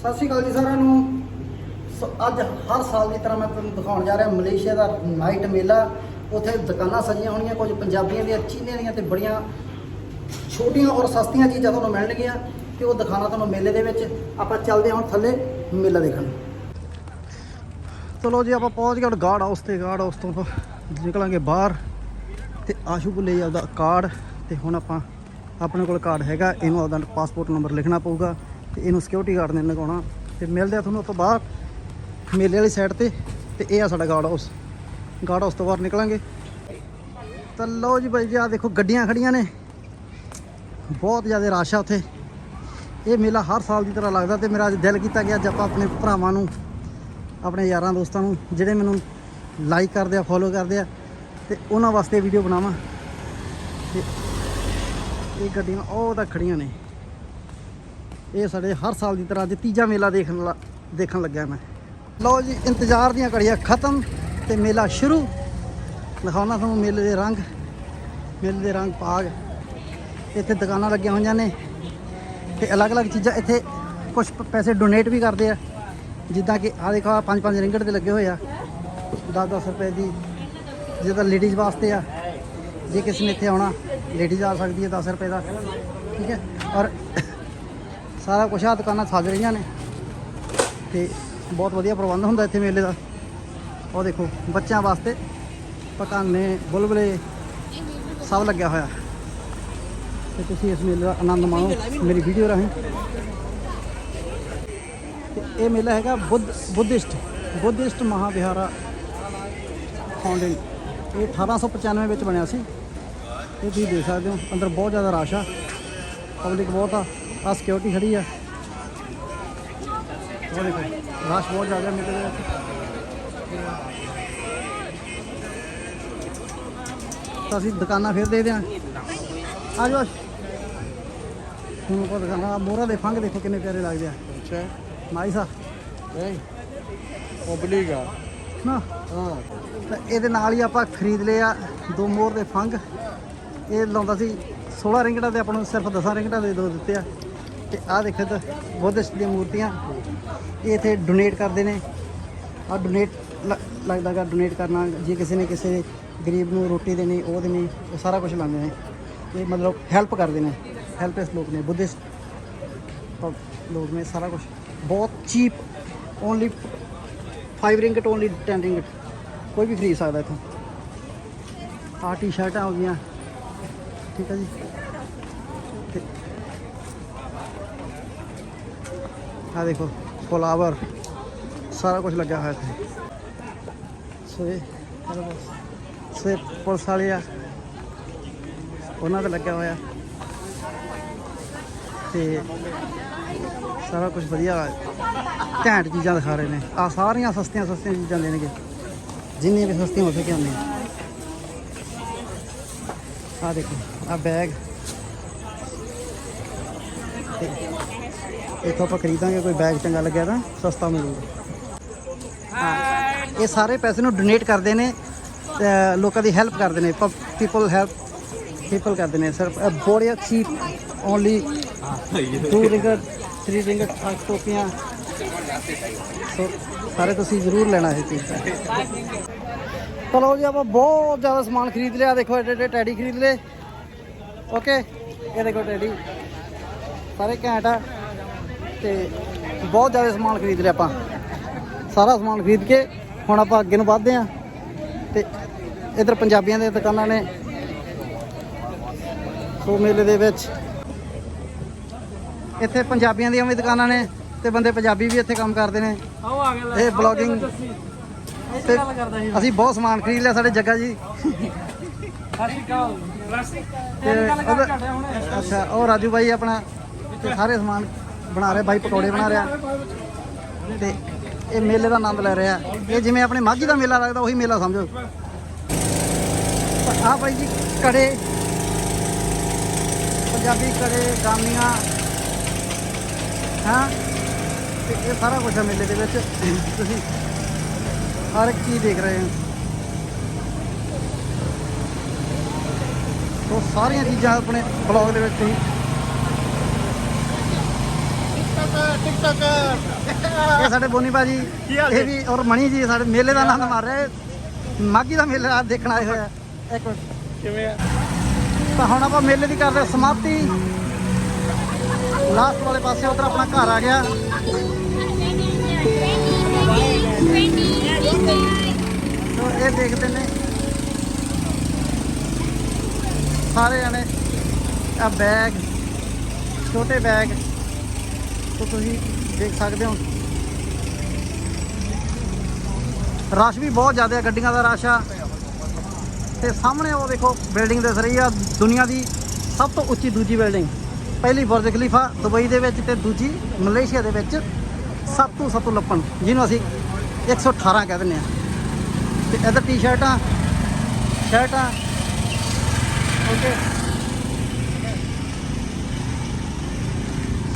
ਸਤਿ ਸ਼੍ਰੀ ਅਕਾਲ ਜੀ ਸਾਰਿਆਂ ਨੂੰ। ਸੋ, ਅੱਜ ਹਰ ਸਾਲ ਦੀ ਤਰ੍ਹਾਂ ਮੈਂ ਤੁਹਾਨੂੰ ਦਿਖਾਉਣ ਜਾ ਰਿਹਾ ਮਲੇਸ਼ੀਆ ਦਾ ਨਾਈਟ ਮੇਲਾ। ਉੱਥੇ ਦੁਕਾਨਾਂ ਸਜੀਆਂ ਹੋਣੀਆਂ, ਕੁਝ ਪੰਜਾਬੀਆਂ ਦੀਆਂ, ਚੀਨੀਆਂ ਦੀਆਂ ਤੇ ਬੜੀਆਂ ਛੋਟੀਆਂ ਔਰ ਸਸਤੀਆਂ ਚੀਜ਼ਾਂ ਤੁਹਾਨੂੰ ਮਿਲਣਗੀਆਂ ਤੇ ਉਹ ਦਿਖਾਣਾ ਤੁਹਾਨੂੰ ਮੇਲੇ ਦੇ ਵਿੱਚ। ਆਪਾਂ ਚੱਲਦੇ ਹਾਂ ਹੁਣ ਥੱਲੇ ਮੇਲਾ ਦੇਖਣ। ਚਲੋ ਜੀ, ਆਪਾਂ ਪਹੁੰਚ ਗਏ ਹੁਣ ਗਾਰਡ ਹਾਊਸ ਤੇ। ਗਾਰਡ ਹਾਊਸ ਤੋਂ ਨਿਕਲਾਂਗੇ ਬਾਹਰ ਤੇ ਆਸ਼ੂ ਕੋਲ ਲਈ ਆਪਦਾ ਕਾਰਡ ਤੇ ਹੁਣ ਆਪਾਂ ਆਪਣੇ ਕੋਲ ਕਾਰਡ ਹੈਗਾ। ਇਹਨੂੰ ਆਪਦਾ ਪਾਸਪੋਰਟ ਨੰਬਰ ਲਿਖਣਾ ਪਊਗਾ। ਤੇ ਇਹਨੂੰ ਸਿਕਿਉਰਿਟੀ ਗਾਰਡ ਨੇ ਲਗਾਉਣਾ ਤੇ ਮਿਲਦੇ ਆ ਤੁਹਾਨੂੰ ਆਪਾਂ ਬਾਹਰ, ਮੇਲੇ ਵਾਲੀ ਸਾਈਡ ਤੇ ਤੇ ਇਹ ਆ ਸਾਡਾ ਗਾਰਡ ਹਾਊਸ ਗਾਰਡ ਹਾਊਸ ਤੋਂ ਬਾਹਰ ਨਿਕਲਾਂਗੇ। ਤਾਂ ਲਓ ਜੀ ਬਾਈ ਜੀ ਆ ਦੇਖੋ ਗੱਡੀਆਂ ਖੜੀਆਂ ਨੇ। ਬਹੁਤ ਜ਼ਿਆਦਾ ਰਸ਼ ਆ ਉੱਥੇ। ਇਹ ਮੇਲਾ ਹਰ ਸਾਲ ਦੀ ਤਰ੍ਹਾਂ ਲੱਗਦਾ ਤੇ ਮੇਰਾ ਅੱਜ ਦਿਲ ਕੀਤਾ ਕਿ ਅੱਜ ਆਪਾਂ ਆਪਣੇ ਭਰਾਵਾਂ ਨੂੰ, ਆਪਣੇ ਯਾਰਾਂ ਦੋਸਤਾਂ ਨੂੰ, ਜਿਹੜੇ ਮੈਨੂੰ ਲਾਈਕ ਕਰਦੇ ਆ ਫੋਲੋ ਕਰਦੇ ਆ, ਤੇ ਉਹਨਾਂ ਵਾਸਤੇ ਵੀਡੀਓ ਬਣਾਵਾਂ। ਤੇ ਇਹ ਗੱਡੀਆਂ ਉਹ ਤਾਂ ਖੜੀਆਂ ਨੇ। ਇਹ ਸਾਡੇ ਹਰ ਸਾਲ ਦੀ ਤਰ੍ਹਾਂ ਅੱਜ ਤੀਜਾ ਮੇਲਾ ਦੇਖਣ ਲਾ- ਦੇਖਣ ਲੱਗਿਆ ਮੈਂ। ਲਓ ਜੀ, ਇੰਤਜ਼ਾਰ ਦੀਆਂ ਘੜੀਆਂ ਖਤਮ ਤੇ ਮੇਲਾ ਸ਼ੁਰੂ। ਦਿਖਾਉਣਾ ਤੁਹਾਨੂੰ ਮੇਲੇ ਦੇ ਰੰਗ, ਮੇਲੇ ਦੇ ਰੰਗ ਪਾਗ। ਇੱਥੇ ਦੁਕਾਨਾਂ ਲੱਗੀਆਂ ਹੋਈਆਂ ਨੇ ਤੇ ਅਲੱਗ-ਅਲੱਗ ਚੀਜ਼ਾਂ ਇੱਥੇ ਕੁਝ ਪੈਸੇ ਡੋਨੇਟ ਵੀ ਕਰਦੇ ਆ। ਜਿੱਦਾਂ ਕਿ ਆ ਦੇਖੋ, ਆਹ ਪੰਜ ਪੰਜ ਰਿੰਗਟ ਦੇ ਲੱਗੇ ਹੋਏ ਆ। 10-10 ਰੁਪਏ ਦੀ ਜਿਹਦਾ ਲੇਡੀਜ਼ ਵਾਸਤੇ ਆ। ਜੇ ਕਿਸੇ ਨੇ ਇੱਥੇ ਆਉਣਾ ਲੇਡੀਜ਼ ਆ ਸਕਦੀ ਹੈ 10 ਰੁਪਏ ਦਾ। ਠੀਕ ਹੈ? ਔਰ ਸਾਰਾ ਕੁਝ ਆ ਦੁਕਾਨਾਂ ਸਜ ਰਹੀਆਂ ਨੇ ਤੇ ਬਹੁਤ ਵਧੀਆ ਪ੍ਰਬੰਧ ਹੁੰਦਾ ਇੱਥੇ ਮੇਲੇ ਦਾ। ਉਹ ਦੇਖੋ, ਬੱਚਿਆਂ ਵਾਸਤੇ ਪਕਾਨੇ, ਬੁਲਬਲੇ ਸਭ ਲੱਗਿਆ ਹੋਇਆ। ਤੇ ਤੁਸੀਂ ਇਸ ਮੇਲੇ ਦਾ ਆਨੰਦ ਮਾਣੋ, ਮੇਰੀ ਵੀਡੀਓ ਰਾਹੀਂ। ਤੇ ਇਹ ਮੇਲਾ ਹੈਗਾ Buddh, Buddhist Buddhist Mahavihara foundation ਇਹ 1895 ਵਿੱਚ ਬਣਿਆ ਸੀ। ਇਹ ਤੁਸੀਂ ਦੇਖ ਸਕਦੇ ਹੋ, ਅੰਦਰ ਬਹੁਤ ਜ਼ਿਆਦਾ ਰਸ਼ ਆ। ਪਬਲਿਕ ਬਹੁਤ ਆ। ਆ ਸਿਕਿਉਰਿਟੀ ਖੜੀ ਆ। ਉਹ ਦੇਖੋ ਰਸ਼ ਬਹੁਤ ਜ਼ਿਆਦਾ ਮੇਲੇ ਦੇ ਤਾਂ। ਅਸੀਂ ਦੁਕਾਨਾਂ ਫਿਰ ਦੇਖਦੇ ਹਾਂ। ਆ ਜਾਓ ਹੁਣ ਕੋ ਦੁਕਾਨਾਂ ਮੋਹਰਾਂ ਦੇ ਫੰਗ ਦੇਖੋ ਕਿੰਨੇ ਪਿਆਰੇ ਲੱਗਦੇ ਆ। ਅੱਛਾ। ਨਾਈਸ ਆ ਨਹੀਂ ਓਬਲੀਗਾ ਨਾ। ਹਾਂ। ਤਾਂ ਇਹਦੇ ਨਾਲ ਹੀ ਆਪਾਂ ਖਰੀਦ ਲਏ ਆ ਦੋ ਮੋਹਰ ਦੇ ਫੰਗ। ਇਹ ਲਾਉਂਦਾ ਸੀ 16 ਰਿੰਗਟਾਂ ਤੇ ਆਪਾਂ ਨੂੰ ਸਿਰਫ 10 ਰਿੰਗਟਾਂ ਦੇ ਦੋ ਦਿੱਤੇ ਆ। ਤੇ ਆਹ ਦੇਖੋ ਤਾਂ ਬੁੱਧਿਸਟ ਦੀਆਂ ਮੂਰਤੀਆਂ। ਇਹ ਇੱਥੇ ਡੋਨੇਟ ਕਰਦੇ ਨੇ। ਆ ਡੋਨੇਟ ਲੱਗਦਾਗਾ ਡੋਨੇਟ ਕਰਨਾ। ਜੇ ਕਿਸੇ ਨੇ ਕਿਸੇ ਗਰੀਬ ਨੂੰ ਰੋਟੀ ਦੇਣੀ, ਉਹ ਦੇਣੀ, ਉਹ ਸਾਰਾ ਕੁਝ ਲਾਉਂਦੇ ਨੇ। ਇਹ ਮਤਲਬ ਹੈਲਪ ਕਰਦੇ ਨੇ। ਹੈਲਪਲੈਸ ਲੋਕ ਨੇ, ਬੁੱਧਿਸਟ ਲੋਕ ਨੇ, ਸਾਰਾ ਕੁਝ ਬਹੁਤ cheap only 5 ringgit only 10 ringgit ਕੋਈ ਵੀ ਖਰੀਦ ਸਕਦਾ ਇੱਥੋਂ। ਆਹ ਟੀ-ਸ਼ਰਟਾਂ ਹੋ ਗਈਆਂ। ਠੀਕ ਹੈ ਜੀ। ਆਹ ਦੇਖੋ ਫਲਾਵਰ ਸਾਰਾ ਕੁਝ ਲੱਗਿਆ ਹੋਇਆ ਇੱਥੇ। ਸੋ ਇਹ ਸਾਰਾ ਪੁਲਿਸ ਵਾਲੇ ਆ। ਉਹਨਾਂ ਦਾ ਲੱਗਿਆ ਹੋਇਆ। ਤੇ ਸਾਰਾ ਕੁਝ ਵਧੀਆ ਘੈਂਟ ਚੀਜ਼ਾਂ ਦਿਖਾ ਰਹੇ ਨੇ। ਆ ਸਾਰੀਆਂ ਸਸਤੀਆਂ ਸਸਤੀਆਂ ਚੀਜ਼ਾਂ ਦੇਣਗੇ। ਜਿੰਨੀਆਂ ਵੀ ਸਸਤੀਆਂ ਹੋ ਸਕੇ ਉਹਨੇ ਆ ਦੇਖੋ ਆ ਬੈਗ ਇੱਥੋਂ ਆਪਾਂ ਖਰੀਦਾਂਗੇ, ਕੋਈ ਬੈਗ ਚੰਗਾ ਲੱਗਿਆ ਤਾਂ ਸਸਤਾ ਮਿਲੂਗਾ। ਹਾਂ, ਇਹ ਸਾਰੇ ਪੈਸੇ ਨੂੰ ਡੋਨੇਟ ਕਰਦੇ ਨੇ ਤੇ ਲੋਕਾਂ ਦੀ ਹੈਲਪ ਕਰਦੇ ਨੇ ਪੀਪਲ ਹੈਲਪ ਪੀਪਲ ਕਰਦੇ ਨੇ ਸਰ ਬੋੜੀ cheap only two ringgit three ringgit ਆ ਟੋਪੀਆਂ। ਸੋ, ਸਾਰੇ ਤੁਸੀਂ ਜ਼ਰੂਰ ਲੈਣਾ ਹੈ ਚੀਜ਼। ਚਲੋ ਜੀ, ਆਪਾਂ ਬਹੁਤ ਜ਼ਿਆਦਾ ਸਮਾਨ ਖਰੀਦ ਲਿਆ। ਦੇਖੋ ਐਡੇ ਐਡੇ ਟੈਡੀ ਖਰੀਦ ਲਏ। ਓਕੇ ਇਹ ਦੇਖੋ ਟੈਡੀ। ਸਾਰੇ ਘੈਂਟ ਆ ਤੇ ਬਹੁਤ ਜ਼ਿਆਦਾ ਸਮਾਨ ਖਰੀਦ ਲਿਆ ਆਪਾਂ। ਸਾਰਾ ਸਮਾਨ ਖਰੀਦ ਕੇ ਹੁਣ ਆਪਾਂ ਅੱਗੇ ਨੂੰ ਵਧਦੇ ਆ ਤੇ ਇਧਰ ਪੰਜਾਬੀਆਂ ਦੀਆਂ ਦੁਕਾਨਾਂ ਨੇ। ਸੋ ਮੇਲੇ ਦੇ ਵਿੱਚ ਇੱਥੇ ਪੰਜਾਬੀਆਂ ਦੀਆਂ ਵੀ ਦੁਕਾਨਾਂ ਨੇ ਤੇ ਬੰਦੇ ਪੰਜਾਬੀ ਵੀ ਇੱਥੇ ਕੰਮ ਕਰਦੇ ਨੇ। ਆਓ ਆ ਗਿਆ ਇਹ ਬਲੌਗਿੰਗ ਤੇ ਅਸੀਂ ਬਹੁਤ ਸਮਾਨ ਖਰੀਦ ਲਿਆ ਸਾਡੇ ਜੱਗਾ ਜੀ। ਸਤਿ ਅਕਾਲ। ਤੇ ਉਹਦਾ- ਅੱਛਾ ਉਹ ਰਾਜੂ ਬਾਈ ਆਪਣਾ ਤੇ ਸਾਰੇ ਸਮਾਨ ਬਣਾ ਰਿਹਾ, ਬਾਈ ਪਕੌੜੇ ਬਣਾ ਰਿਹਾ। ਤੇ ਇਹ ਮੇਲੇ ਦਾ ਆਨੰਦ ਲੈ ਰਿਹਾ। ਇਹ ਜਿਵੇਂ ਆਪਣੇ ਮਾਝੀ ਦਾ ਮੇਲਾ ਲੱਗਦਾ, ਉਹੀ ਮੇਲਾ ਸਮਝੋ। ਆ ਬਾਈ ਜੀ, ਕੜੇ। ਪੰਜਾਬੀ ਕੜੇ, ਗਾਮੀਆਂ। ਹਾਂ? ਤੇ ਇਹ ਸਾਰਾ ਕੁਝ ਹੈ ਮੇਲੇ ਦੇ ਵਿੱਚ। ਤੁਸੀਂ ਹਰ ਇੱਕ ਚੀਜ਼ ਦੇਖ ਰਹੇ ਹੋ। ਉਹ ਸਾਰੀਆਂ ਚੀਜ਼ਾਂ ਆਪਣੇ ਬਲੌਗ ਦੇ ਵਿੱਚ ਤੁਸੀਂ ਇਹ ਸਾਡੇ ਬੋਨੀ ਬਾਜੀ ਇਹ ਵੀ ਔਰ ਮਣੀ ਜੀ ਸਾਡੇ ਮੇਲੇ ਦਾ ਆਨੰਦ ਮਾਰ ਰਹੇ। ਮਾਗੀ ਦਾ ਮੇਲਾ ਦੇਖਣ ਆਏ ਹੋਏ ਆ। ਇੱਕ ਮਿੰਟ। ਕਿਵੇਂ ਆ? ਤਾਂ ਹੁਣ ਆਪਾਂ ਮੇਲੇ ਦੀ ਕਰਦੇ ਸਮਾਪਤੀ। ਲਾਸਟ ਵਾਲੇ ਪਾਸੇ ਉਧਰ ਆਪਣਾ ਘਰ ਆ ਗਿਆ। ਸੋ ਇਹ ਦੇਖਦੇ ਨੇ। ਸਾਰੇ ਜਣੇ ਆ ਬੈਗ ਛੋਟੇ ਬੈਗ ਤੋਂ ਤੁਸੀਂ ਦੇਖ ਸਕਦੇ ਹੋ। ਰਸ਼ ਵੀ ਬਹੁਤ ਜ਼ਿਆਦਾ ਹੈ, ਗੱਡੀਆਂ ਦਾ ਰਸ਼ ਆ। ਤੇ ਸਾਹਮਣੇ ਉਹ ਦੇਖੋ ਬਿਲਡਿੰਗ ਦਿਸ ਰਹੀ ਆ, ਦੁਨੀਆ ਦੀ ਸਭ ਤੋਂ ਉੱਚੀ ਦੂਜੀ ਬਿਲਡਿੰਗ। ਪਹਿਲੀ ਬੁਰਜ ਖਲੀਫਾ, ਦੁਬਈ ਦੇ ਵਿੱਚ ਤੇ ਦੂਜੀ ਮਲੇਸ਼ੀਆ ਦੇ ਵਿੱਚ ਸੱਤੂ ਸੱਤੂ ਲੱਪਣ, ਜਿਹਨੂੰ ਅਸੀਂ 118 ਕਹਿ ਦਿੰਦੇ ਆ ਤੇ ਇੱਧਰ ਟੀ-ਸ਼ਰਟਾਂ ਸ਼ਰਟਾਂ ਓਕੇ।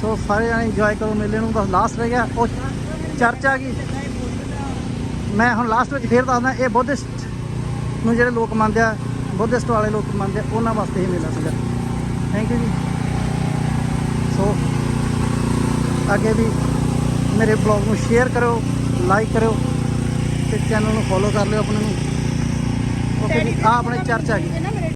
ਸੋ ਸਾਰੇ ਜਣੇ ਇੰਜੋਏ ਕਰੋ ਮੇਲੇ ਨੂੰ ਬਸ ਲਾਸਟ ਰਹਿ ਗਿਆ। ਉਹ ਚਰਚ ਆ ਗਈ ਮੈਂ ਹੁਣ ਲਾਸਟ ਵਿੱਚ ਫੇਰ ਦੱਸਦਾ ਇਹ ਬੁੱਧਿਸਟ ਨੂੰ ਜਿਹੜੇ ਲੋਕ ਮੰਨਦੇ ਆ ਬੁੱਧਿਸਟ ਵਾਲੇ ਲੋਕ ਮੰਨਦੇ ਆ ਉਹਨਾਂ ਵਾਸਤੇ ਇਹ ਮੇਲਾ ਸੀਗਾ। ਥੈਂਕ ਯੂ ਜੀ। ਸੋ ਅੱਗੇ ਵੀ ਮੇਰੇ ਬਲੌਗ ਨੂੰ ਸ਼ੇਅਰ ਕਰੋ ਲਾਈਕ ਕਰੋ ਤੇ ਚੈਨਲ ਨੂੰ ਫੋਲੋ ਕਰ ਲਿਓ ਆਪਣੇ ਨੂੰ। ਓਕੇ ਜੀ ਆ ਆਪਣੇ ਚਰਚ ਆ ਗਈ